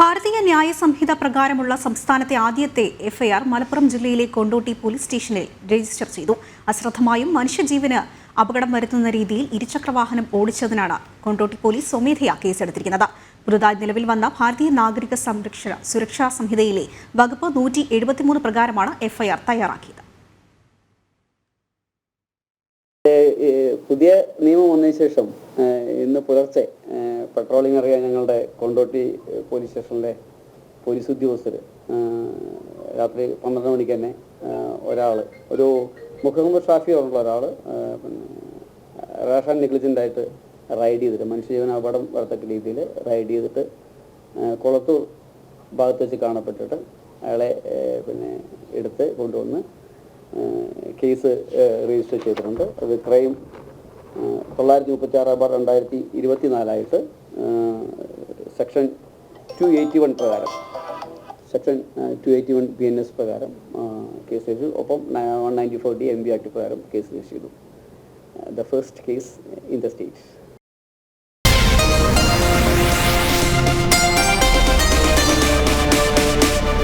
ഭാരതീയ ന്യായ സംഹിത പ്രകാരമുള്ള സംസ്ഥാനത്തെ ആദ്യത്തെ എഫ്ഐആർ മലപ്പുറം ജില്ലയിലെ കൊണ്ടോട്ടി പോലീസ് സ്റ്റേഷനിൽ രജിസ്റ്റർ ചെയ്തു. അശ്രദ്ധമായും മനുഷ്യജീവന് അപകടം വരുത്തുന്ന രീതിയിൽ ഇരുചക്രവാഹനം ഓടിച്ചതിനാണ് കൊണ്ടോട്ടി പോലീസ് സ്വമേധയാ കേസെടുത്തിരിക്കുന്നത്. പുതുതായി നിലവിൽ വന്ന ഭാരതീയ നാഗരിക സംരക്ഷണ സുരക്ഷാ സംഹിതയിലെ വകുപ്പ് നൂറ്റി എഴുപത്തിമൂന്ന് പ്രകാരമാണ് എഫ്ഐആർ തയ്യാറാക്കിയത്. പുതിയ നിയമം വന്നതിന് ശേഷം ഇന്ന് പുലർച്ചെ പട്രോളിംഗ് അറിയാൻ ഞങ്ങളുടെ കൊണ്ടോട്ടി പോലീസ് സ്റ്റേഷനിലെ പോലീസ് ഉദ്യോഗസ്ഥർ രാത്രി പന്ത്രണ്ട് മണിക്ക് തന്നെ ഒരാൾ ഒരു മുഖമുഖ ഷാഫിയുള്ള ഒരാൾ പിന്നെ റേഷൻ നെഗ്ലിജന്റ് ആയിട്ട് റൈഡ് ചെയ്തിട്ട് മനുഷ്യജീവന അപകടം വരത്തക്ക രീതിയിൽ റൈഡ് ചെയ്തിട്ട് കുളത്തൂർ ഭാഗത്ത് വെച്ച് കാണപ്പെട്ടിട്ട് അയാളെ പിന്നെ എടുത്ത് കൊണ്ടുവന്ന് കേസ് രജിസ്റ്റർ ചെയ്തിട്ടുണ്ട്. അത് ക്രൈം തൊള്ളായിരത്തി മുപ്പത്തി ആറ് ബാർ രണ്ടായിരത്തി ഇരുപത്തി നാലായിട്ട് സെക്ഷൻ ടു എയ്റ്റി വൺ പ്രകാരം. Section two eighty one B N S പ്രകാരം കേസ് രജിസ്റ്റർ ഒപ്പം one ninety four D M B act പ്രകാരം കേസ് രജിസ്റ്റർ ചെയ്തു. The first case in the state